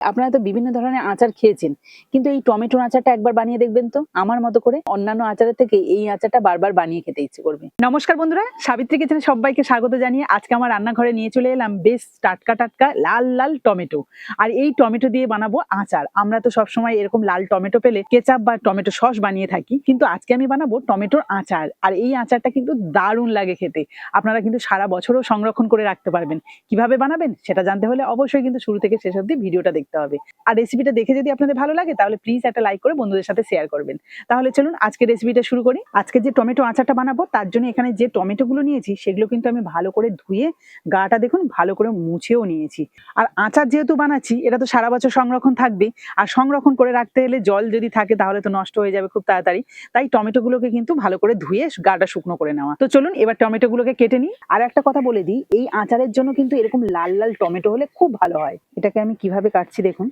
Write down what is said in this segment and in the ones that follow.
আপনারা তো বিভিন্ন ধরনের আচার খেয়েছেন, কিন্তু এই টমেটোর আচারটা একবার বানিয়ে দেখবেন তো? আমার মতো করে অন্যান্য আচারের থেকে এই আচারটা বারবার বানিয়ে খেতে ইচ্ছে করবে। নমস্কার বন্ধুরা, সাবিত্রী কিচেনে সবাইকে স্বাগত জানিয়ে আজকে আমার রান্নাঘরে নিয়ে চলে এলাম বেশ টাটকা টাটকা লাল লাল টমেটো। আর এই টমেটো দিয়ে বানাবো আচার। আমরা তো সবসময় এরকম লাল টমেটো পেলে কেচাপ বা টমেটো সস বানিয়ে থাকি, কিন্তু আজকে আমি বানাবো টমেটোর আচার। আর এই আচারটা কিন্তু দারুণ লাগে খেতে। আপনারা কিন্তু সারা বছরও সংরক্ষণ করে রাখতে পারবেন। কীভাবে বানাবেন সেটা জানতে হলে অবশ্যই কিন্তু শুরু থেকে শেষ অব্দি ভিডিওটা দেখতে হবে। আর রেসিপিটা দেখে যদি আপনাদের ভালো লাগে, তাহলে প্লিজ একটা লাইক করে বন্ধুদের সাথে শেয়ার করবেন। তাহলে চলুন আজকে রেসিপিটা শুরু করি। আজকে যে টমেটো আচারটা বানাবো, তার জন্য এখানে যে টমেটোগুলো নিয়েছি, সেগুলো কিন্তু আমি ভালো করে ধুয়ে, গাটা দেখুন ভালো করে মুছেও নিয়েছি। আর আচার যেহেতু বানাচ্ছি, এটা তো সারা বছর সংরক্ষণ থাকবে। আর সংরক্ষণ করে রাখতে হলে জল যদি থাকে, তাহলে তো নষ্ট হয়ে যাবে খুব তাড়াতাড়ি। তাই টমেটোগুলোকে কিন্তু ভালো করে ধুয়ে গাটা শুকনো করে নেওয়া। তো চলুন এবার টমেটোগুলোকে কেটে নিই। আর একটা কথা বলে দিই, এই আচারের জন্য কিন্তু এরকম লাল লাল টমেটো হলে খুব ভালো হয়। এটাকে আমি কীভাবে কাটছি দেখুন।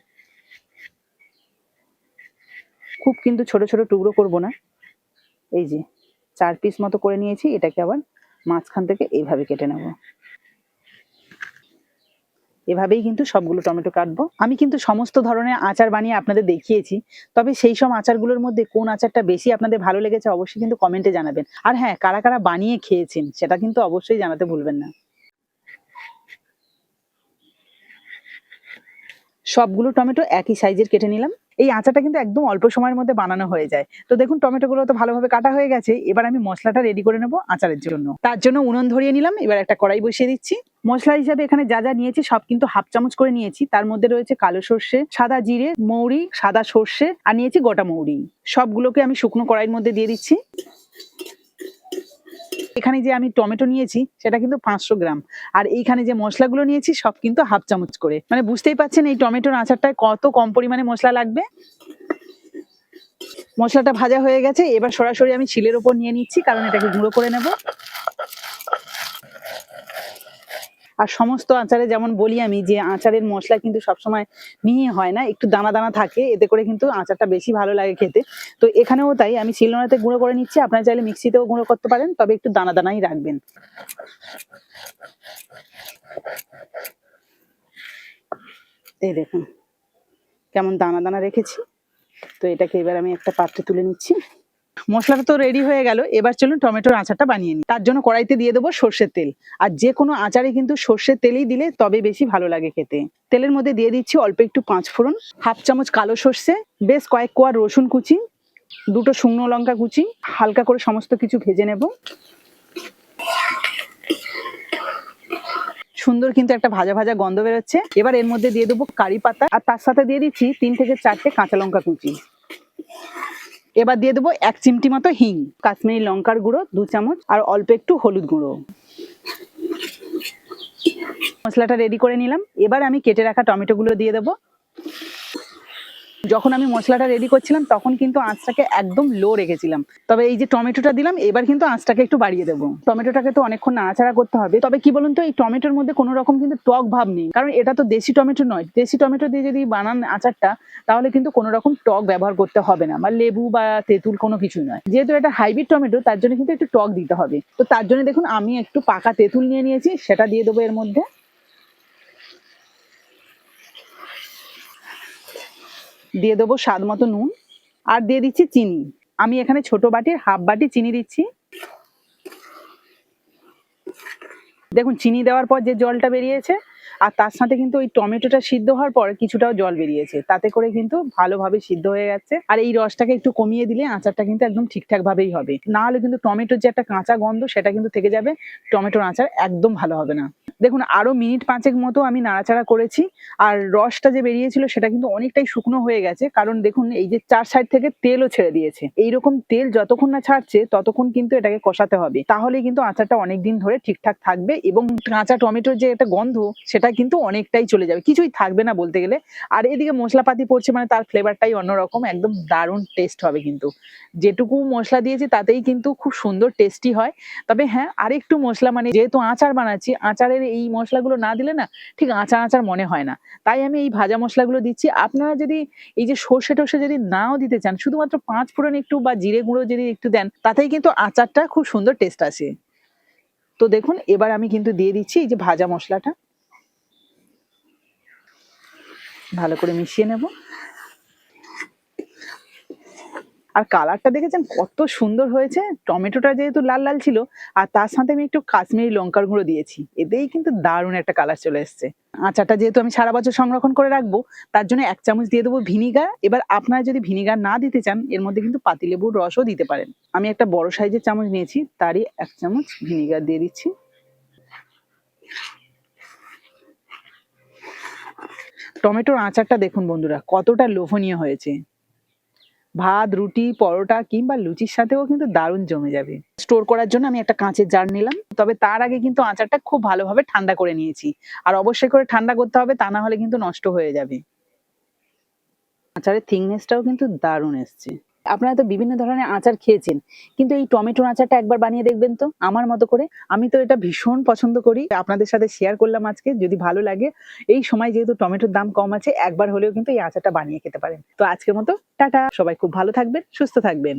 খুব কিন্তু ছোট ছোট টুকরো করব না। এই যে, চার পিস মতো করে নিয়েছি, এটাকে আবার মাঝখান থেকে এইভাবে কেটে নেব। এভাবেই কিন্তু সবগুলো টমেটো কাটবো। আমি কিন্তু সমস্ত ধরনের আচার বানিয়ে আপনাদের দেখিয়েছি, তবে সেই সব আচারগুলোর মধ্যে কোন আচারটা বেশি আপনাদের ভালো লেগেছে অবশ্যই কিন্তু কমেন্টে জানাবেন। আর হ্যাঁ কারা কারা বানিয়ে খেয়েছেন, সেটা কিন্তু অবশ্যই জানাতে ভুলবেন না। সবগুলো টমেটো একই সাইজের কেটে নিলাম। এই আচারটা কিন্তু একদম অল্প সময়ের মধ্যে বানানো হয়ে যায়। তো দেখুন, টমেটোগুলো তো ভালোভাবে কাটা হয়ে গেছে। এবার আমি মশলাটা রেডি করে নেব আচারের জন্য। তার জন্য উনুন ধরিয়ে নিলাম। এবার একটা কড়াই বসিয়ে দিচ্ছি। মশলা হিসাবে এখানে যা যা নিয়েছি সব কিন্তু হাফ চামচ করে নিয়েছি। তার মধ্যে রয়েছে কালো সর্ষে, সাদা জিরে, মৌরি, সাদা সর্ষে, আর নিয়েছি গোটা মৌরি। সবগুলোকে আমি শুকনো কড়াইয়ের মধ্যে দিয়ে দিচ্ছি। এখানে যে আমি টমেটো নিয়েছি, সেটা কিন্তু পাঁচশো গ্রাম। আর এইখানে যে মশলাগুলো নিয়েছি, সব কিন্তু হাফ চামচ করে। মানে বুঝতেই পাচ্ছেন এই টমেটোর আচারটায় কত কম পরিমাণে মশলা লাগবে? মশলাটা ভাজা হয়ে গেছে, এবার সরাসরি আমি শিলের ওপর নিয়ে নিচ্ছি, কারণ এটাকে গুঁড়ো করে নেব। আর সমস্ত আচারে যেমন বলি আমি যে আচারের মশলা কিন্তু সবসময় মিহি হয় না, একটু দানা দানা থাকে, এতে করে কিন্তু আচারটা বেশি ভালো লাগে খেতে। তো এখানেও তাই, আমি শিলনোড়াতে গুঁড়ো করে নিচ্ছি, আপনারা চাইলে মিক্সিতেও গুঁড়ো করতে পারেন, তবে একটু দানা দানাই রাখবেন। এই দেখুন, কেমন দানা দানা রেখেছি। তো এটাকে এবার আমি একটা পাত্রে তুলে নিচ্ছি। মশলাটা তো রেডি হয়ে গেল। এবার চলুন টমেটোর আচারটা বানিয়ে নিই। তার জন্য কড়াইতে দিয়ে দেবো সর্ষের তেল। আর যে কোনো আচারে কিন্তু সর্ষের তেলেই দিলে তবে বেশি ভালো লাগে খেতে। তেলের মধ্যে দিয়ে দিচ্ছি অল্প একটু পাঁচ ফোড়ন, হাফ চামচ কালো সর্ষে, বেশ কয়েক কোয়া রসুন কুচি, দুটো শুকনো লঙ্কা কুচি, হালকা করে সমস্ত কিছু ভেজে নেব। সুন্দর কিন্তু একটা ভাজা ভাজা গন্ধ বেরোচ্ছে। এবার এর মধ্যে দিয়ে দেবো কারি পাতা। আর তার সাথে দিয়ে দিচ্ছি তিন থেকে চারটে কাঁচা লঙ্কা কুচি। এবার দিয়ে দেবো এক চিমটি মতো হিং, কাশ্মীরি লঙ্কার গুঁড়ো, দু চামচ, আর অল্প একটু হলুদ গুঁড়ো। মশলাটা রেডি করে নিলাম। এবার আমি কেটে রাখা টমেটোগুলো দিয়ে দেবো। যখন আমি মশলাটা রেডি করছিলাম, তখন কিন্তু আঁচটাকে একদম লো রেখেছিলাম। তবে এই যে টমেটোটা দিলাম, এবার কিন্তু আঁচটাকে একটু বাড়িয়ে দেবো। টমেটোটাকে তো অনেকক্ষণ নাড়াচাড়া করতে হবে। তবে কি বলুন তো, এই টমেটোর মধ্যে কোনো রকম কিন্তু টক ভাব নেই। কারণ এটা তো দেশি টমেটো নয়। দেশি টমেটো দিয়ে যদি বানান আচারটা, তাহলে কিন্তু কোনো রকম টক ব্যবহার করতে হবে না। বা লেবু বা তেঁতুল কোনো কিছুই নয়। যেহেতু এটা হাইব্রিড টমেটো, তার জন্য কিন্তু একটু টক দিতে হবে। তো তার জন্য দেখুন, আমি একটু পাকা তেঁতুল নিয়ে নিয়েছি, সেটা দিয়ে দেবো এর মধ্যে। দিয়ে দেবো স্বাদ মতো নুন আর দিয়ে দিচ্ছি চিনি। আমি এখানে ছোট বাটির হাফ বাটি চিনি দিচ্ছি। দেখুন, চিনি দেওয়ার পর যে জলটা বেরিয়েছে আর তার সাথে কিন্তু ওই টমেটোটা সিদ্ধ হওয়ার পর কিছুটাও জল বেরিয়েছে। তাতে করে কিন্তু ভালোভাবে সিদ্ধ হয়ে গেছে আর এই রসটাকে একটু কমিয়ে দিলে আচারটা কিন্তু একদম ঠিকঠাক ভাবেই হবে। না হলে কিন্তু টমেটোর যে একটা কাঁচা গন্ধ, সেটা কিন্তু থেকে যাবে। টমেটোর আচার একদম ভালো হবে না। দেখুন, আরও মিনিট পাঁচেক মতো আমি নাড়াচাড়া করেছি। আর রসটা যে বেরিয়েছিল, সেটা কিন্তু অনেকটাই শুকনো হয়ে গেছে। কারণ দেখুন, এই যে চার সাইড থেকে তেলও ছেড়ে দিয়েছে। এইরকম তেল যতক্ষণ না ছাড়ছে, ততক্ষণ কিন্তু এটাকে কষাতে হবে। তাহলে কিন্তু আচারটা অনেকদিন ধরে ঠিকঠাক থাকবে এবং কাঁচা টমেটোর যে একটা গন্ধ, সেটা কিন্তু অনেকটাই চলে যাবে। কিছুই থাকবে না বলতে গেলে। আর এদিকে মশলাপাতি পড়ছে মানে তার ফ্লেভারটাই অন্যরকম, একদম দারুণ টেস্ট হবে কিন্তু। যেটুকু মশলা দিয়েছি তাতেই কিন্তু খুব সুন্দর টেস্টি হয়। তবে হ্যাঁ আরেকটু মশলা মানে যেহেতু আচার বানাচ্ছি, আচারের এই মশলাগুলো না দিলে না ঠিক আচার আচার মনে হয় না। তাই আমি এই ভাজা মশলাগুলো দিচ্ছি। আপনারা যদি এই যে সর্ষে টর্ষে যদি নাও দিতে চান, শুধুমাত্র পাঁচ ফোড়ন একটু বা জিরে গুঁড়ো যদি একটু দেন, তাতেই কিন্তু আচারটা খুব সুন্দর টেস্ট আসে। তো দেখুন, এবার আমি কিন্তু দিয়ে দিচ্ছি এই যে ভাজা মশলাটা। ভালো করে মিশিয়ে নেব। আর কালারটা দেখেছেন? কত সুন্দর হয়েছে। টমেটোটা যেহেতু লাল লাল ছিল, আর তার সাথে আমি একটু কাশ্মীরি লঙ্কার গুঁড়ো দিয়েছি। এতেই কিন্তু দারুণ একটা কালার চলে এসছে। আচারটা যেহেতু আমি সারা বছর সংরক্ষণ করে রাখব, তার জন্য এক চামচ দিয়ে দেবো ভিনিগার। এবার আপনারা যদি ভিনিগার না দিতে চান, এর মধ্যে কিন্তু পাতিলেবুর রসও দিতে পারেন। আমি একটা বড় সাইজের চামচ নিয়েছি, তারই এক চামচ ভিনিগার দিয়ে দিচ্ছি। টমেটোর আচারটা দেখুন বন্ধুরা, কতটা লোভনীয় হয়েছে। ভাত, রুটি, পরোটা কিংবা লুচির সাথেও কিন্তু দারুণ জমে যাবে। স্টোর করার জন্য আমি একটা কাঁচের জার নিলাম, তবে তার আগে কিন্তু আচারটা খুব ভালোভাবে ঠান্ডা করে নিয়েছি। আর অবশ্যই করে ঠান্ডা করতে হবে, তা না হলে কিন্তু নষ্ট হয়ে যাবে। আচারের থিকনেসটাও কিন্তু দারুণ এসছে। আপনারা তো বিভিন্ন ধরনের আচার খেয়েছেন, কিন্তু এই টমেটোর আচারটা একবার বানিয়ে দেখবেন তো, আমার মতো করে। আমি তো এটা ভীষণ পছন্দ করি। আপনাদের সাথে শেয়ার করলাম আজকে, যদি ভালো লাগে। এই সময় যেহেতু টমেটোর দাম কম আছে, একবার হলেও কিন্তু এই আচারটা বানিয়ে খেতে পারেন। তো আজকের মতো, টাটা! সবাই খুব ভালো থাকবেন, সুস্থ থাকবেন।